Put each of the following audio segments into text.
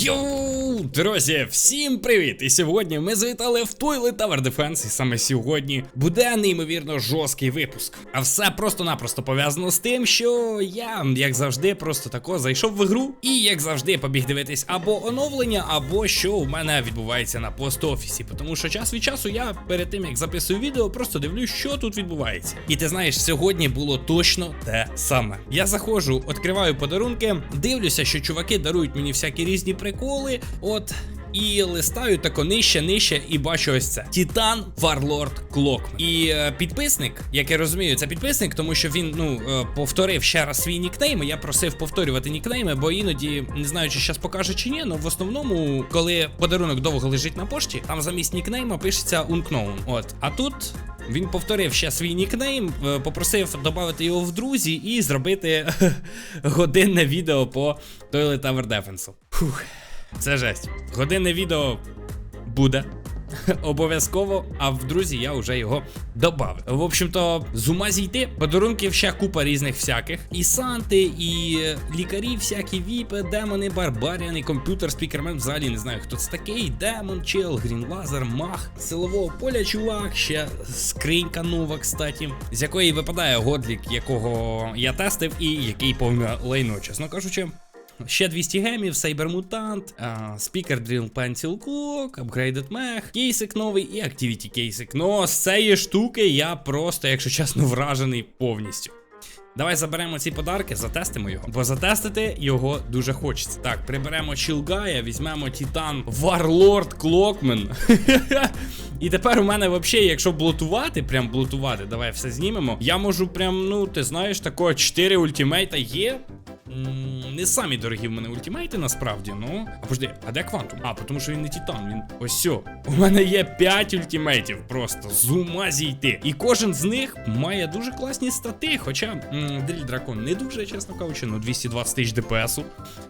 Yo! Друзі, всім привіт! І сьогодні ми завітали в Toilet Tower Defense, і саме сьогодні буде неймовірно жорсткий випуск. А все просто-напросто пов'язано з тим, що я, як завжди, просто тако зайшов в ігру і, як завжди, побіг дивитись або оновлення, або що у мене відбувається на пост-офісі. Тому що час від часу я перед тим як записую відео, просто дивлюсь, що тут відбувається. І ти знаєш, сьогодні було точно те саме. Я заходжу, відкриваю подарунки, дивлюся, що чуваки дарують мені всякі різні приколи. От. І листаю тако нижче, нижче, і бачу ось це. Титан Варлорд Клокмен. І е, підписник, як я розумію, це підписник, тому що він ну е, повторив ще раз свій нікнейм. Я просив повторювати нікнейми, бо іноді не знаю, чи зараз покаже чи ні. але в основному, коли подарунок довго лежить на пошті, там замість нікнейма пишеться unknown. От, а тут. Він повторив ще свій нікнейм, е, попросив додати його в друзі і зробити годинне відео по Toilet Tower Defense. Фух. Це жесть. Годинне відео буде. Обов'язково, а в друзі я вже його додав. В общем-то, з ума зійти, подарунків ще купа різних всяких. І Санти, і лікарі, всякі віпи, демони, барбаріани, комп'ютер, спікермен. Взагалі не знаю, хто це такий. Демон, чел, грінлазер, мах, силового поля, чувак, ще скринька нова, кстати, з якої випадає годлік, якого я тестив, і який повне лайно, чесно кажучи. Ще 200 гемів, Сайбермутант, спікер Drill Pencil Clock, Upgraded Mech, кейсик новий і Activity кейсик. Ну, з цієї штуки я просто, якщо чесно, вражений повністю. Давай заберемо ці подарки, затестимо його. Бо затестити його дуже хочеться. Так, приберемо Чілгая, візьмемо Титан Варлорд Клокмен. І тепер у мене взагалі, якщо блотувати, прям блотувати, давай все знімемо. Я можу прям, ну, ти знаєш, такого 4 ультимейта є. Не самі дорогі в мене ультимейти, насправді, ну. А подожди, а де квантум? А, тому що він не Титан, він ось сьо. У мене є 5 ультимейтів просто з ума зійти. І кожен з них має дуже класні стати. Хоча Дріль Дракон не дуже, чесно кажучи, ну 220 тисяч ДПСу.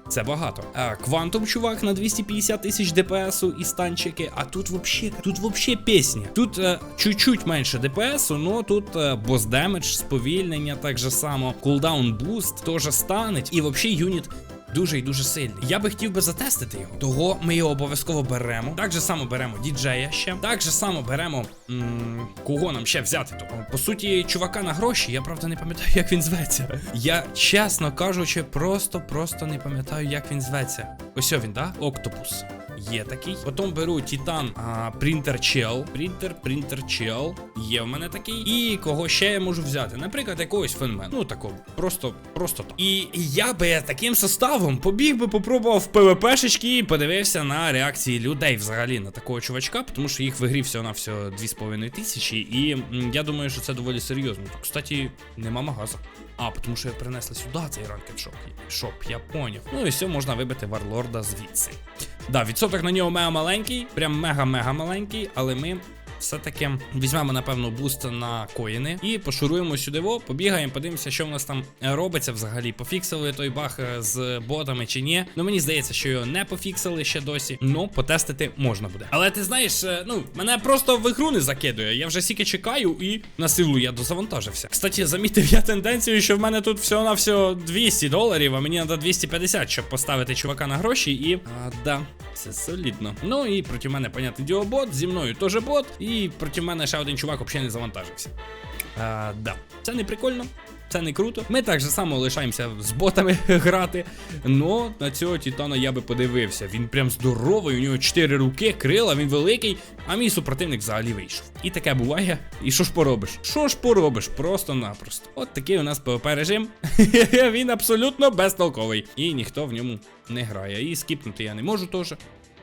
Це багато. А Квантум, чувак, на 250 тисяч ДПСу і станчики. А тут вообще, тут вообще пісня. Тут е, чуть-чуть менше ДПСу, но тут е, бос демедж, сповільнення, так же само, кулдаун буст, теж станеть. І взагалі юніт дуже і дуже сильний. Я би хотів би затестити його. Того ми його обов'язково беремо. Так же само беремо діджея ще. Так же само беремо. М кого нам ще взяти? Того? По суті, чувака на гроші. Я правда не пам'ятаю, як він зветься. Я, чесно кажучи, просто-просто не пам'ятаю, як він зветься. Ось він, да? Октопус. Є такий. Потім беру Титан Принтер Чел. Принтер, принтер Чел. Є в мене такий. І кого ще я можу взяти? Наприклад, якогось фенмен. Ну такого. Просто, просто так. І я би таким составом побіг би, попробував ПВПшечки і подивився на реакції людей взагалі на такого чувачка, тому що їх в ігрі всього на всього 2,5 тисячі. І я думаю, що це доволі серйозно. Кстати, нема магаза. А, тому що я принесли сюди цей ранкет шоп. Шоп, я поняв. Ну і все, можна вибити варлорда звідси. Да, відсоток на нього мега маленький, прям мега-мега маленький, але ми все-таки візьмемо, напевно, буст на коїни і пошуруємо сюди, во, побігаємо, подивимося, що в нас там робиться взагалі. Пофіксили той баг е, з ботами чи ні. Ну мені здається, що його не пофіксили ще досі. Ну, потестити можна буде. Але ти знаєш, е, ну, мене просто в ігру не закидує. Я вже стільки чекаю і на силу я дозавантажився. Кстати, замітив я тенденцію, що в мене тут всього на всього 200 доларів, а мені треба 250, щоб поставити чувака на гроші. І. А, да, це солідно. Ну і проти мене, понятне діло, бот, зі мною теж бот. І проти мене ще один чувак взагалі не завантажився. А, да. Це не прикольно, це не круто. Ми так же само лишаємося з ботами грати. Но на цього Титана я би подивився. Він прям здоровий, у нього 4 руки, крила, він великий, а мій супротивник взагалі вийшов. І таке буває. І що ж поробиш? Що ж поробиш? Просто-напросто. От такий у нас ПВП режим. він абсолютно безтолковий. І ніхто в ньому не грає. І скіпнути я не можу теж.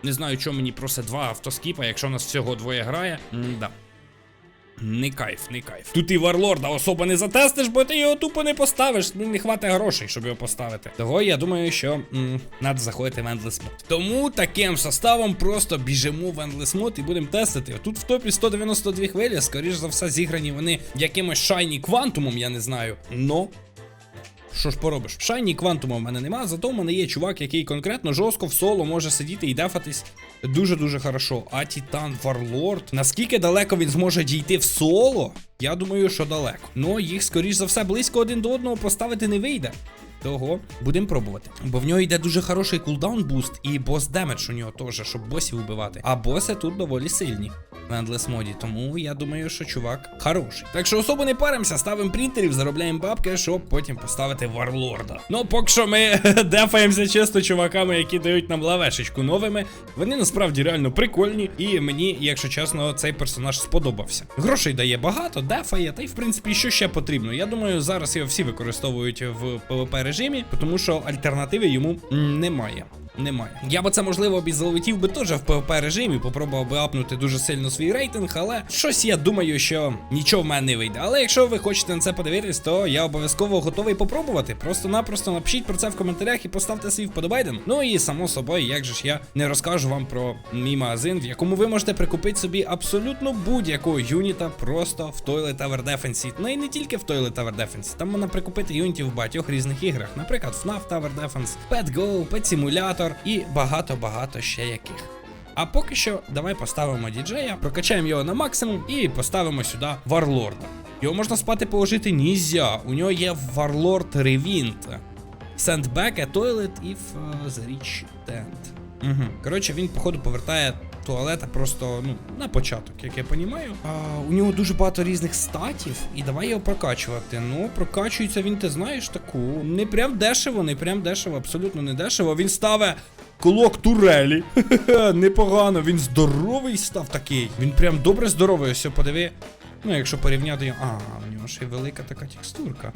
Не знаю, чому мені просить два автоскіпа, якщо нас всього двоє грає. М-да. Не кайф, не кайф. Тут і варлорда особо не затестиш, бо ти його тупо не поставиш. Ну не хватить грошей, щоб його поставити. Того я думаю, що треба заходити в Endless Mode. Тому таким составом просто біжимо в Endless Mode і будемо тестити. Тут в топі 192 хвилі, скоріш за все, зіграні вони якимось шайні квантумом, я не знаю. Но що ж поробиш? Шайні квантума в мене нема, зато в мене є чувак, який конкретно жорстко в соло може сидіти і дефатись дуже-дуже хорошо. А Тітан Варлорд, наскільки далеко він зможе дійти в соло? Я думаю, що далеко. Ну, їх, скоріш за все, близько один до одного поставити не вийде. Того будемо пробувати. Бо в нього йде дуже хороший кулдаун буст і бос демедж у нього теж, щоб босів вбивати. А боси тут доволі сильні в Endless моді. Тому я думаю, що чувак хороший. Так що особо не паримося, ставимо принтерів, заробляємо бабки, щоб потім поставити варлорда. Ну, поки що ми дефаємося чисто чуваками, які дають нам лавешечку новими. Вони насправді реально прикольні. І мені, якщо чесно, цей персонаж сподобався. Грошей дає багато, дефає, та й в принципі, що ще потрібно. Я думаю, зараз його всі використовують в PvP режимі, тому що альтернативи йому немає. Немає. Я би це можливо б і залетів би теж в PvP режимі, попробував би апнути дуже сильно свій рейтинг, але щось я думаю, що нічого в мене не вийде. Але якщо ви хочете на це подивитись, то я обов'язково готовий попробувати. Просто-напросто напишіть про це в коментарях і поставте свій вподобайден. Ну і само собою, як же ж я не розкажу вам про мій магазин, в якому ви можете прикупити собі абсолютно будь-якого юніта просто в Toilet Tower Defense. Ну і не тільки в Toilet Tower Defense. Там можна прикупити юнітів в багатьох різних іграх, наприклад, FNAF Tower Defense, Pet Go, Pet Simulator і багато-багато ще яких. А поки що давай поставимо діджея, прокачаємо його на максимум і поставимо сюди варлорда. Його можна спати положити нізя. У нього є варлорд Ревінт. Send Тойлет і Фазріч rich tent. Угу. Коротше, він, походу, повертає туалета просто ну, на початок, як я розумію. А, у нього дуже багато різних статів, і давай його прокачувати. Ну, прокачується він, ти знаєш, таку. Не прям дешево, не прям дешево, абсолютно не дешево. Він ставить Кулок турелі. Непогано, він здоровий став такий. Він прям добре здоровий, ось подиви. Ну, якщо порівняти. А, у нього ще й велика така текстурка.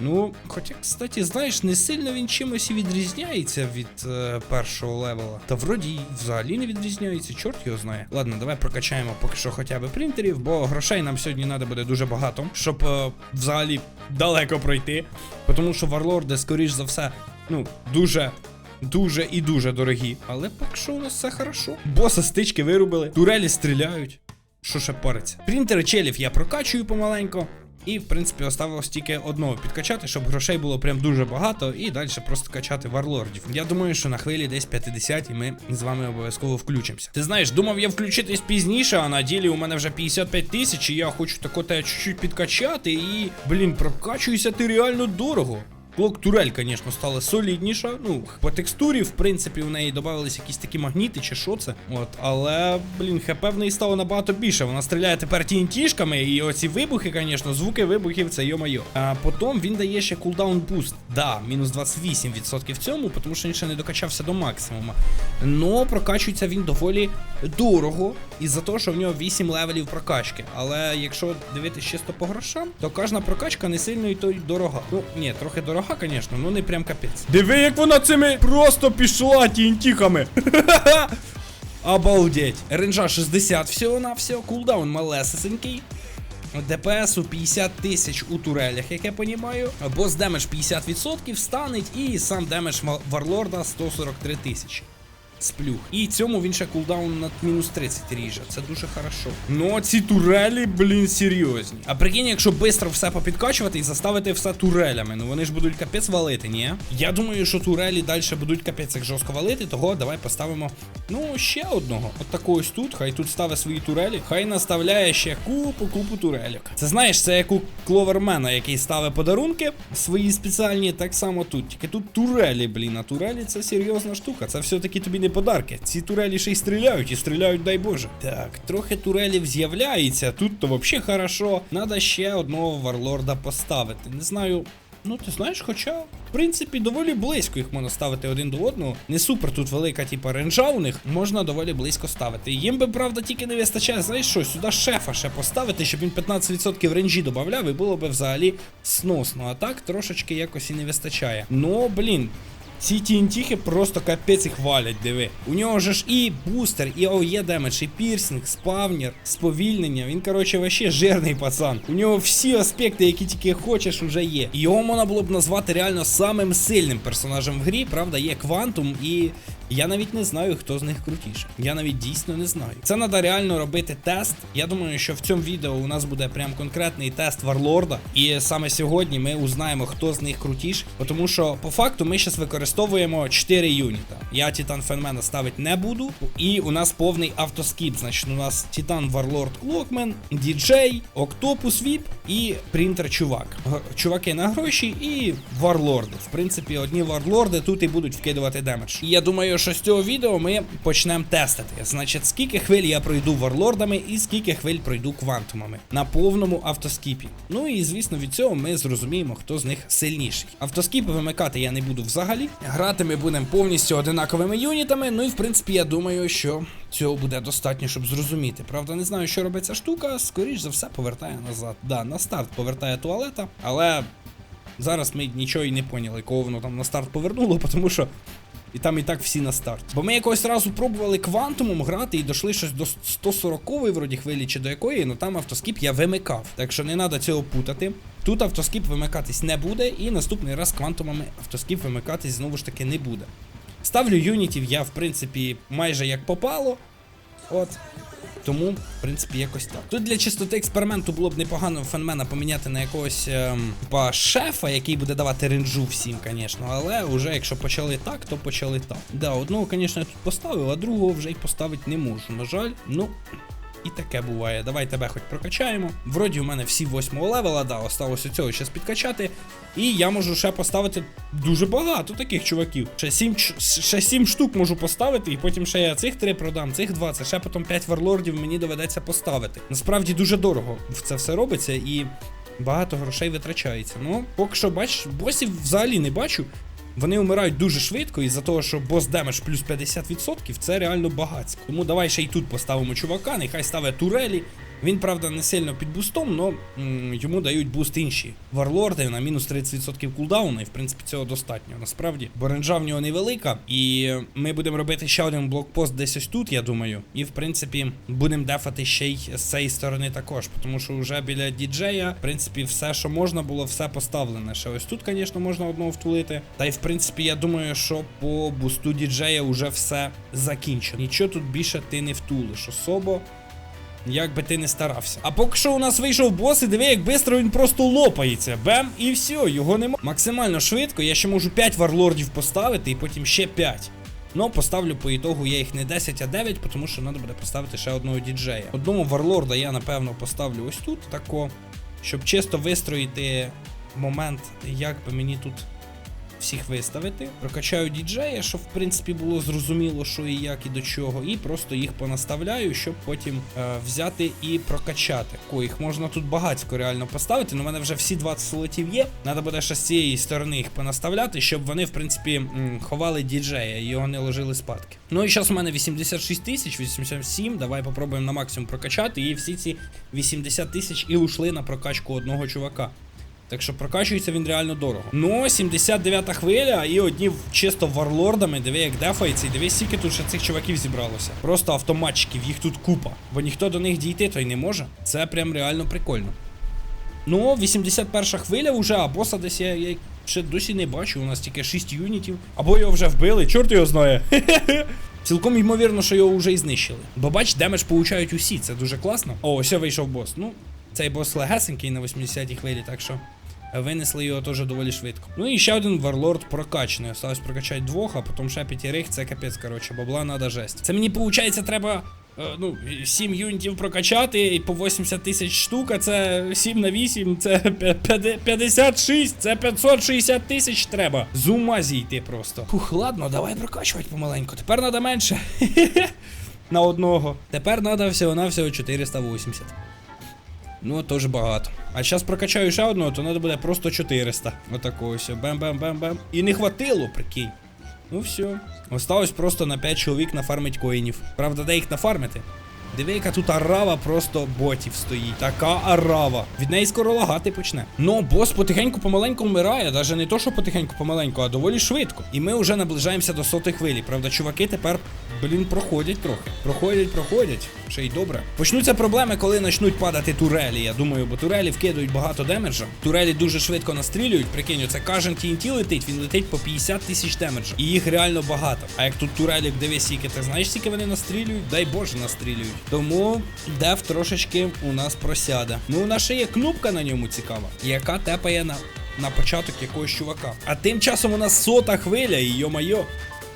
Ну, хоча, кстати, знаєш, не сильно він чимось і відрізняється від е, першого левела. Та вроді взагалі не відрізняється, чорт його знає. Ладно, давай прокачаємо поки що хоча б принтерів, бо грошей нам сьогодні треба буде дуже багато, щоб е, взагалі далеко пройти. Тому що варлорди, скоріш за все, ну, дуже дуже і дуже дорогі. Але поки що у нас все хорошо. Боса стички вирубили, турелі стріляють. Що ще париться? Принтери челів я прокачую помаленько. І, в принципі, оставилось тільки одного підкачати, щоб грошей було прям дуже багато, і далі просто качати варлордів. Я думаю, що на хвилі десь 50 і ми з вами обов'язково включимося. Ти знаєш, думав я включитись пізніше, а на ділі у мене вже 55 тисяч, і я хочу тако чуть-чуть підкачати, і, блін, прокачуюся ти реально дорого. Клок турель, звісно, стала солідніша. Ну, по текстурі, в принципі, в неї додавались якісь такі магніти чи що це. От, але, блін, хп в неї стало набагато більше. Вона стріляє тепер тінтішками, і оці вибухи, звісно, звуки вибухів, це йо-майо. А потім він дає ще кулдаун буст. Да, мінус 28% в цьому, тому що він ще не докачався до максимума. Но прокачується він доволі дорого, із-за того, що в нього 8 левелів прокачки. Але якщо дивитись чисто по грошам, то кожна прокачка не сильно і то й дорога. Ну, ні, трохи дорога, звісно, ну не прям капець. Диви, як вона цими просто пішла тінтіхами. Обалдеть. Ренжа 60 всього-навсього. кулдаун малесенький. ДПС у 50 тисяч у турелях, як я понімаю. Бос демедж 50% станеть, і сам демедж ва- варлорда 143 тисячі. Сплюх. І цьому він ще кулдаун на мінус 30 ріже. Це дуже хорошо. Ну, ці турелі, блін, серйозні. А прикинь, якщо швидко все попідкачувати і заставити все турелями, ну вони ж будуть капець валити, ні? Я думаю, що турелі далі будуть капець як жорстко валити, того давай поставимо. Ну, ще одного. От такого ось тут. Хай тут ставить свої турелі. Хай наставляє ще купу, купу турельок. Це знаєш, це як у кловермена, який ставить подарунки свої спеціальні, так само тут. Тільки тут турелі, блін. А турелі це серйозна штука. Це все-таки тобі не подарки. Ці турелі ще й стріляють і стріляють, дай Боже. Так, трохи турелів з'являється. Тут то взагалі хорошо. Надо ще одного варлорда поставити. Не знаю. Ну, ти знаєш, хоча, в принципі, доволі близько їх можна ставити один до одного. Не супер тут велика, типа, ренжа у них, можна доволі близько ставити. Їм би, правда, тільки не вистачає, знаєш що, сюди шефа ще поставити, щоб він 15% ренжі додавав, і було би взагалі сносно. А так трошечки якось і не вистачає. Ну, блін. Ці тінтіхи просто капець їх валять, диви. У нього же ж і бустер, і ОЄ демедж, і пірсинг, спавнер, сповільнення. Він, коротше, вообще жирний пацан. У нього всі аспекти, які тільки хочеш, уже є. І його можна було б назвати реально самим сильним персонажем в грі. Правда, є квантум і Я навіть не знаю, хто з них крутіше. Я навіть дійсно не знаю. Це треба реально робити тест. Я думаю, що в цьому відео у нас буде прям конкретний тест Варлорда. І саме сьогодні ми узнаємо, хто з них крутіше. Тому що по факту ми зараз використовуємо 4 юніта. Я Титан Фенмена ставити не буду. І у нас повний автоскіп. Значить, у нас Титан Варлорд Клокмен, Діджей, Октопус Віп і Принтер Чувак. Чуваки на гроші і варлорди. В принципі, одні варлорди тут і будуть вкидувати демедж. І я думаю, що з цього відео ми почнемо тестити. Значить, скільки хвиль я пройду варлордами і скільки хвиль пройду квантумами на повному автоскіпі. Ну і звісно, від цього ми зрозуміємо, хто з них сильніший. Автоскіп вимикати я не буду взагалі. Грати ми будемо повністю одинаковими юнітами. Ну і в принципі, я думаю, що цього буде достатньо, щоб зрозуміти. Правда, не знаю, що робить ця штука. Скоріш за все, повертає назад. Да, на старт повертає туалета, але зараз ми нічого і не поняли, кого воно там на старт повернуло, тому що. І там і так всі на старт. Бо ми якось разу пробували квантумом грати і дійшли щось до 140-ї вроді хвилі чи до якої, ну там автоскіп я вимикав. Так що не треба цього путати. Тут автоскіп вимикатись не буде, і наступний раз квантумами автоскіп вимикатись знову ж таки не буде. Ставлю юнітів я, в принципі, майже як попало. От. Тому, в принципі, якось так. Тут для чистоти експерименту було б непогано фенмена поміняти на якогось ем, типа шефа, який буде давати ренджу всім, звісно. Але вже якщо почали так, то почали так. Да, одного, звісно, я тут поставив, а другого вже й поставити не можу. На жаль, ну. І таке буває. Давай тебе хоч прокачаємо. Вроді у мене всі 8 левела, да, осталось у цього щас підкачати. І я можу ще поставити дуже багато таких чуваків. Ще 7, ще 7 штук можу поставити, і потім ще я цих 3 продам, цих 2, це ще потім 5 варлордів мені доведеться поставити. Насправді дуже дорого в це все робиться і багато грошей витрачається. Ну, поки що, бачиш, босів взагалі не бачу. Вони вмирають дуже швидко, і за того, що бос демедж плюс 50%, це реально багатсько. Тому давай ще й тут поставимо чувака, нехай ставить турелі. Він, правда, не сильно під бустом, але йому дають буст інші варлорди на мінус 30% кулдауна, і в принципі цього достатньо. Насправді, бо ренджа в нього невелика, і ми будемо робити ще один блокпост десь ось тут, я думаю. І в принципі будемо дефати ще й з цієї сторони також. Тому що вже біля діджея, в принципі, все, що можна було, все поставлене. Ще ось тут, звісно, можна одного втулити. Та й в принципі, я думаю, що по бусту діджея вже все закінчено. Нічого тут більше ти не втулиш. Особо. Як би ти не старався. А поки що у нас вийшов бос, і диви, як швидко він просто лопається. Бем, і все, його нема. Максимально швидко, я ще можу 5 варлордів поставити і потім ще 5. Ну, поставлю по ітогу я їх не 10, а 9, тому що треба буде поставити ще одного діджея. Одного варлорда я, напевно, поставлю ось тут, тако, щоб чисто вистроїти момент, як би мені тут всіх виставити. Прокачаю діджея, щоб в принципі було зрозуміло, що і як, і до чого. І просто їх понаставляю, щоб потім е, взяти і прокачати. Ко, їх можна тут багатько реально поставити. але в мене вже всі 20 слотів є. Треба буде ще з цієї сторони їх понаставляти, щоб вони, в принципі, ховали діджея і його не ложили спадки. Ну і зараз у мене 86 тисяч, 87. Давай попробуємо на максимум прокачати. І всі ці 80 тисяч і ушли на прокачку одного чувака. Так що прокачується він реально дорого. Ну, 79-та хвиля, і одні чисто варлордами, диви, як дефається, і дивись, скільки тут ще цих чуваків зібралося. Просто автоматчиків, їх тут купа. Бо ніхто до них дійти то й не може. Це прям реально прикольно. Ну, 81 хвиля вже, а боса десь я, я ще досі не бачу. У нас тільки 6 юнітів. Або його вже вбили, чорт його знає. Цілком ймовірно, що його вже і знищили. Бо бач, демедж получають усі, це дуже класно. О, ось вийшов бос. Ну, цей бос легесенький на 80-й хвилі, так що. Винесли його теж доволі швидко. Ну і ще один варлорд прокачаний. Осталось прокачати двох, а потім ще п'ятірих, це капець, коротше, бабла надо жесть. Це мені виходить, треба. е, Ну, 7 юнітів прокачати і по 80 тисяч штук, а це 7 на 8, це п'я- п'яде- 56, це 560 тисяч треба. З ума зійти просто. Фух, ладно, давай прокачувати помаленьку. Тепер треба менше. На одного. Тепер треба всього-навсього 480. Ну, теж багато. А зараз прокачаю ще одного, то треба буде просто 400. Отакого все. Бем-бем-бем-бем. І не хватило, прикинь. Ну все. Осталось просто на 5 чоловік нафармить коїнів. Правда, де їх нафармити? Диви, яка тут арава просто ботів стоїть. Така арава. Від неї скоро лагати почне. Ну, бос потихеньку помаленьку вмирає. Навіть не то, що потихеньку помаленьку, а доволі швидко. І ми вже наближаємося до сотої хвилі. Правда, чуваки тепер, блін, проходять трохи. Проходять, проходять. Ще й добре. Почнуться проблеми, коли почнуть падати турелі. Я думаю, бо турелі вкидують багато демеджа. Турелі дуже швидко настрілюють. Прикинь, це кожен TNT летить, він летить по 50 тисяч демеджа. І їх реально багато. А як тут турелік, дивись, скільки ти знаєш, скільки вони настрілюють? Дай Боже, настрілюють. Тому деф трошечки у нас просяде. Ну, у нас ще є кнопка на ньому цікава, яка тепає на, на початок якогось чувака. А тим часом у нас сота хвиля, і йо-майо.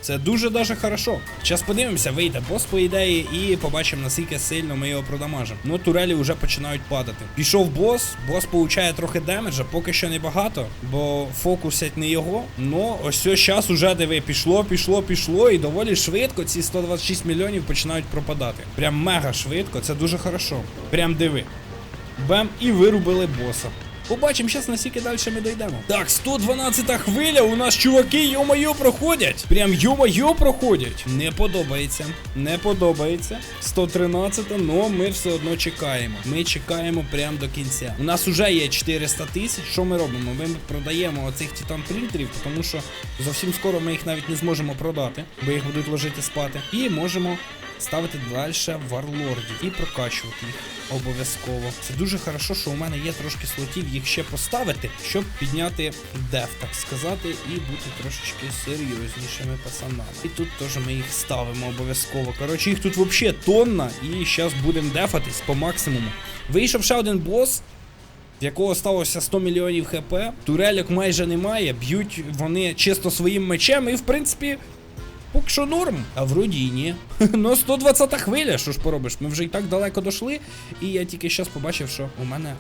Це дуже даже хорошо. Зараз подивимося, вийде бос, по ідеї, і побачимо, наскільки сильно ми його продамажимо. Ну, турелі вже починають падати. Пішов бос, бос получає трохи демеджа, поки що не багато, бо фокусять не його. Ну, ось ось час уже диви, пішло, пішло, пішло, і доволі швидко ці 126 мільйонів починають пропадати. Прям мега швидко, це дуже хорошо. Прям диви. Бем, і вирубили боса. Побачимо зараз, наскільки далі ми дійдемо. Так, 112 хвиля, у нас чуваки, йо-моє, проходять. Прям йо-моє проходять. Не подобається. Не подобається. 113, но ми все одно чекаємо. Ми чекаємо прямо до кінця. У нас вже є 400 тисяч. Що ми робимо? Ми продаємо оцих титан принтерів, тому що зовсім скоро ми їх навіть не зможемо продати, бо їх будуть ложити спати. І можемо ставити далі варлордів і прокачувати їх обов'язково. Це дуже хорошо, що у мене є трошки слотів їх ще поставити, щоб підняти деф, так сказати, і бути трошечки серйознішими пацанами. І тут теж ми їх ставимо обов'язково. Коротше, їх тут взагалі тонна, і зараз будемо дефатись по максимуму. Вийшов ще один бос. В якого сталося 100 мільйонів хп, турельок майже немає, б'ють вони чисто своїм мечем, і в принципі Поки що норм, а вроді і ні. Ну 120 хвиля, що ж поробиш? Ми вже і так далеко дійшли. І я тільки зараз побачив, що у мене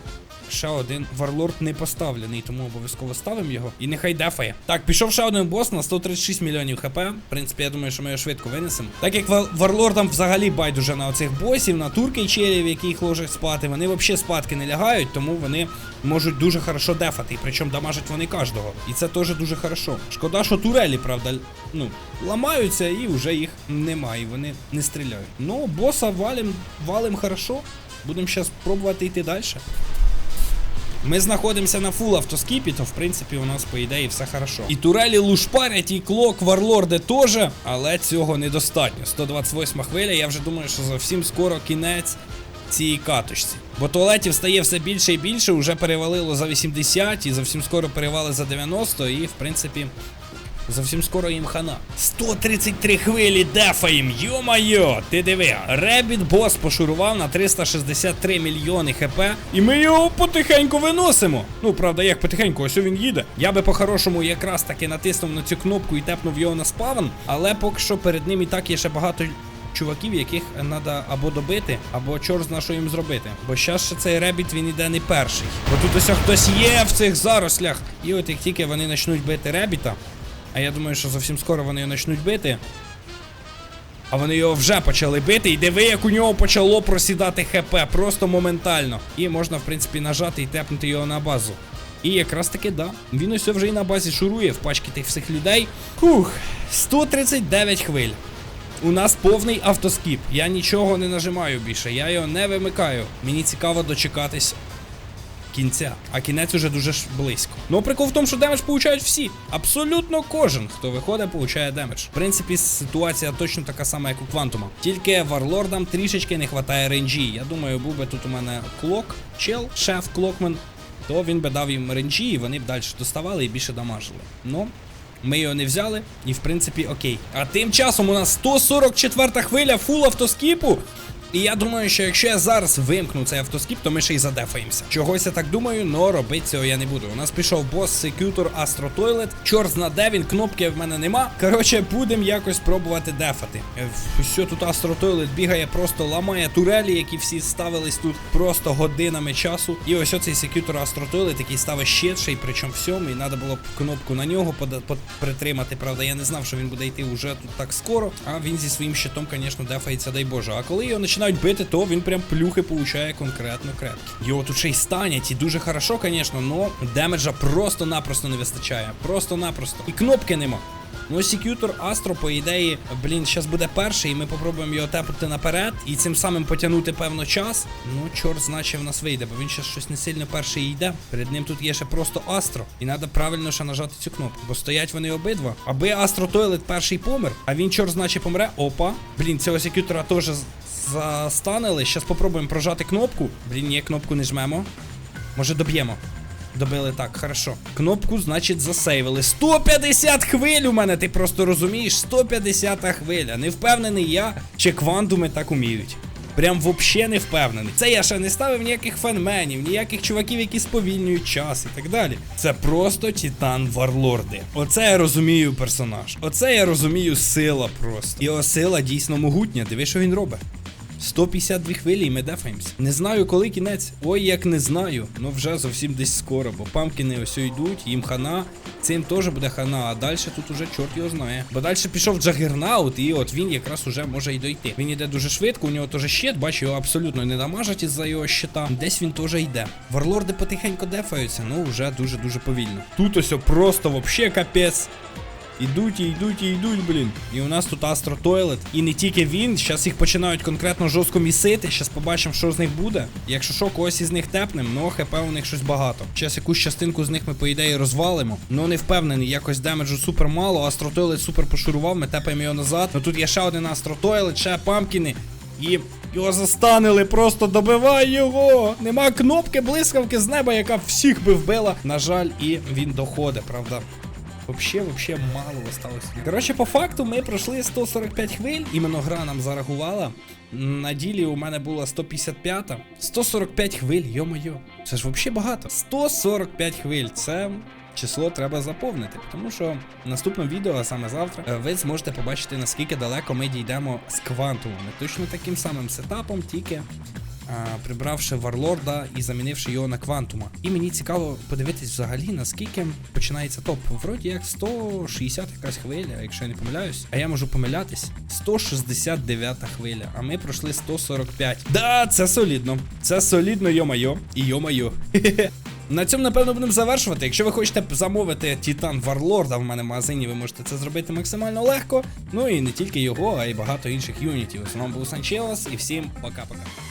ще один варлорд не поставлений, тому обов'язково ставимо його. І нехай дефає. Так, пішов ще один бос на 136 мільйонів хп. В принципі, я думаю, що ми його швидко винесемо. Так як ва- варлордам взагалі байдуже на оцих босів, на турки челів, які їх ложать спати, вони взагалі спадки не лягають, тому вони можуть дуже хорошо дефати. Причому дамажать вони кожного. І це теж дуже хорошо. Шкода, що турелі, правда, ну, ламаються і вже їх немає, вони не стріляють. Ну, боса валим, валим хорошо. Будемо зараз пробувати йти далі. Ми знаходимося на фул автоскіпі, то в принципі у нас по ідеї все хорошо. І турелі лушпарять, і клок, варлорди теж, але цього недостатньо. 128 хвиля, я вже думаю, що зовсім скоро кінець цієї каточці. Бо туалетів стає все більше і більше, вже перевалило за 80 і зовсім скоро перевали за 90, і в принципі. Зовсім скоро їм хана. 133 хвилі дефаєм, йо-майо, ти диви. Ребіт бос пошурував на 363 мільйони хп. І ми його потихеньку виносимо. Ну, правда, як потихеньку, ось він їде. Я би по-хорошому якраз таки натиснув на цю кнопку і тепнув його на спавн, але поки що перед ним і так є ще багато. Чуваків, яких треба або добити, або чорт зна що їм зробити. Бо зараз ще цей ребіт він іде не перший. Бо тут ось хтось є в цих зарослях. І от як тільки вони почнуть бити ребіта, а я думаю, що зовсім скоро вони його почнуть бити. А вони його вже почали бити, і диви, як у нього почало просідати ХП, просто моментально. І можна, в принципі, нажати і тепнути його на базу. І якраз таки, да. Він ось вже і на базі шурує в пачки тих всіх людей. Хух, 139 хвиль. У нас повний автоскіп. Я нічого не нажимаю більше, я його не вимикаю. Мені цікаво дочекатись кінця. А кінець уже дуже ж близько. Ну, прикол в тому, що демедж получають всі. Абсолютно кожен, хто виходить, получає демедж. В принципі, ситуація точно така сама, як у Квантума. Тільки варлордам трішечки не вистачає ренджі. Я думаю, був би тут у мене клок, чел, шеф клокмен, то він би дав їм ренджі, і вони б далі доставали і більше дамажили. Ну. Ми його не взяли, і в принципі окей. А тим часом у нас 144 хвиля фул автоскіпу. І я думаю, що якщо я зараз вимкну цей автоскіп, то ми ще й задефаємося. Чогось я так думаю, но робити цього я не буду. У нас пішов бос Секютор Astro Toilet. Чорт зна де він, кнопки в мене нема. Коротше, будемо якось пробувати дефати. Все тут Astro Toilet бігає, просто ламає турелі, які всі ставились тут просто годинами часу. І ось оцей Секютор Astro Toilet, який ставить щит, ще й причому всьому. І треба було б кнопку на нього притримати. Правда, я не знав, що він буде йти уже тут так скоро. А він зі своїм щитом, звісно, дефається, дай Боже. А коли його починають бити, то він прям плюхи получає конкретно крепкі. Його тут ще й станять, і дуже хорошо, звісно, но демеджа просто-напросто не вистачає. Просто-напросто. І кнопки нема. Ну, Секютор Астро, по ідеї, блін, зараз буде перший, і ми попробуємо його тепнути наперед і цим самим потягнути певно час. Ну, чорт значить в нас вийде, бо він зараз щось не сильно перший йде. Перед ним тут є ще просто Астро. І треба правильно ще нажати цю кнопку. Бо стоять вони обидва. Аби Астро Тойлет перший помер, а він чорт значить помре. Опа. Блін, цього секютора теж застанили. Зараз попробуємо прожати кнопку. Блін, ні, кнопку не жмемо. Може доб'ємо. Добили так, хорошо. Кнопку, значить, засейвили. 150 хвиль у мене, ти просто розумієш? 150 хвиля. Не впевнений я, чи квантуми так уміють. Прям вообще не впевнений. Це я ще не ставив ніяких фенменів, ніяких чуваків, які сповільнюють час і так далі. Це просто Титан Варлорди. Оце я розумію персонаж. Оце я розумію сила просто. Його сила дійсно могутня. Диви, що він робить. 152 хвилі і ми дефаємось. Не знаю, коли кінець. Ой, як не знаю. Ну вже зовсім десь скоро, бо памкіни ось йдуть, їм хана. Цим теж буде хана, а далі тут уже чорт його знає. Бо далі пішов Джагернаут, і от він якраз уже може й дойти. Він іде дуже швидко, у нього теж щит, бачу, його абсолютно не дамажать із-за його щита. Десь він теж йде. Варлорди потихеньку дефаються, ну вже дуже-дуже повільно. Тут ось просто вообще капець. Ідуть і йдуть і йдуть, блін. І у нас тут Астро Тойлет. І не тільки він. Зараз їх починають конкретно жорстко місити. Зараз побачимо, що з них буде. Якщо що, когось із них тепнем, ну ХП у них щось багато. Зараз якусь частинку з них ми, по ідеї, розвалимо. Ну не впевнений, якось демеджу супер мало. Астро Тойлет супер пошурував, ми тепаємо його назад. Ну тут є ще один Астро Тойлет, ще памкіни. І його застанили, просто добивай його! Нема кнопки блискавки з неба, яка всіх би вбила. На жаль, і він доходить, правда. Вообще, вообще мало осталось. Коротше, по факту ми пройшли 145 хвиль. Іменно гра нам зарахувала. На ділі у мене була 155. 145 хвиль, йо-моє. Це ж вообще багато. 145 хвиль. Це. Число треба заповнити, тому що в наступному відео, а саме завтра, е, ви зможете побачити, наскільки далеко ми дійдемо з квантумами. Точно таким самим сетапом, тільки прибравши Варлорда і замінивши його на квантума. І мені цікаво подивитись взагалі, наскільки починається топ. Вроді як 160 якась хвиля, якщо я не помиляюсь. А я можу помилятись. 169 хвиля, а ми пройшли 145. Да, це солідно. Це солідно, йо-майо. І йо-майо. На цьому, напевно, будемо завершувати. Якщо ви хочете замовити Титан Варлорда в мене в магазині, ви можете це зробити максимально легко. Ну і не тільки його, а й багато інших юнітів. З вами був Санчелос і всім пока-пока.